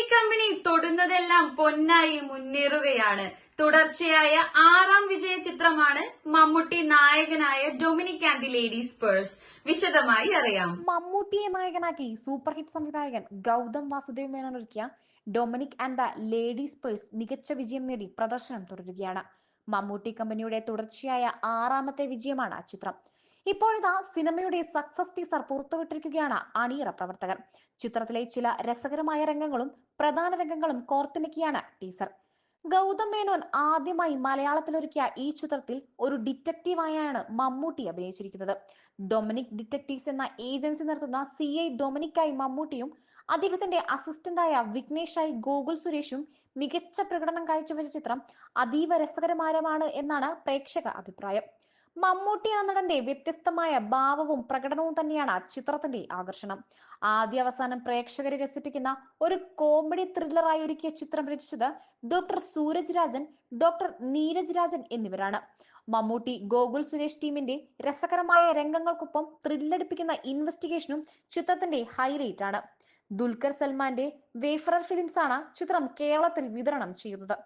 Mammootty company തൊടുന്നതെല്ലാം പൊന്നായി മുന്നേറുകയാണ്. തുടർച്ചയായ ആറാം വിജയ ചിത്രമാണ് മമ്മൂട്ടി നായകനായ Dominic and the Ladies Purse വിശദമായി അറിയാം. മമ്മൂട്ടിയെ നായകനാക്കി സൂപ്പർ ഹിറ്റ് സംവിധായകൻ ഗൗതം വാസുദേവ് മേനോൻ ഒരുക്കിയ Dominic and the Ladies Purse മികച്ച വിജയം നേടി പ്രദർശനം തുടരുകയാണ്. മമ്മൂട്ടി കമ്പനിയുടെ തുടർച്ചയായ ആറാമത്തെ വിജയമാണ് ആ ചിത്രം. ഇപ്പോഴിതാ സിനിമയുടെ സക്സസ് ടീസർ പുറത്തുവിട്ടിരിക്കുകയാണ് അണിയറ പ്രവർത്തകർ. ചിത്രത്തിലെ ചില രസകരമായ രംഗങ്ങളും പ്രധാന രംഗങ്ങളും കോർത്തിണക്കിയാണ് ടീസർ ഗൗതം മേനോൻ ആദ്യമായി മലയാളത്തിലൊരുക്കിയ ഈ ചിത്രത്തിൽ ഒരു ഡിറ്റക്റ്റീവായാണ് മമ്മൂട്ടി അഭിനയിച്ചിരിക്കുന്നത്. ഡൊമിനിക് ഡിറ്റക്റ്റീവ്സ് എന്ന ഏജൻസി നടത്തുന്ന സി ഐ ഡൊമിനിക്കായി മമ്മൂട്ടിയും അദ്ദേഹത്തിന്റെ അസിസ്റ്റന്റായ വിഘ്നേഷായി ഗോകുൽ സുരേഷും മികച്ച പ്രകടനം കാഴ്ചവെച്ച ചിത്രം അതീവ രസകരമാരമാണ് എന്നാണ് പ്രേക്ഷക അഭിപ്രായം. മമ്മൂട്ടി എന്ന നടന്റെ വ്യത്യസ്തമായ ഭാവവും പ്രകടനവും തന്നെയാണ് ചിത്രത്തിന്റെ ആകർഷണം. ആദ്യ അവസാനം പ്രേക്ഷകരെ രസിപ്പിക്കുന്ന ഒരു കോമഡി ത്രില്ലറായി ഒരുക്കിയ ചിത്രം രചിച്ചത് ഡോക്ടർ സൂരജ് രാജൻ ഡോക്ടർ നീരജ് രാജൻ എന്നിവരാണ്. മമ്മൂട്ടി ഗോകുൽ സുരേഷ് ടീമിന്റെ രസകരമായ രംഗങ്ങൾക്കൊപ്പം ത്രില്ലടിപ്പിക്കുന്ന ഇൻവെസ്റ്റിഗേഷനും ചിത്രത്തിന്റെ ഹൈലൈറ്റ് ആണ്. ദുൽഖർ സൽമാന്റെ വേഫറർ ഫിലിംസ് ആണ് ചിത്രം കേരളത്തിൽ വിതരണം ചെയ്യുന്നത്.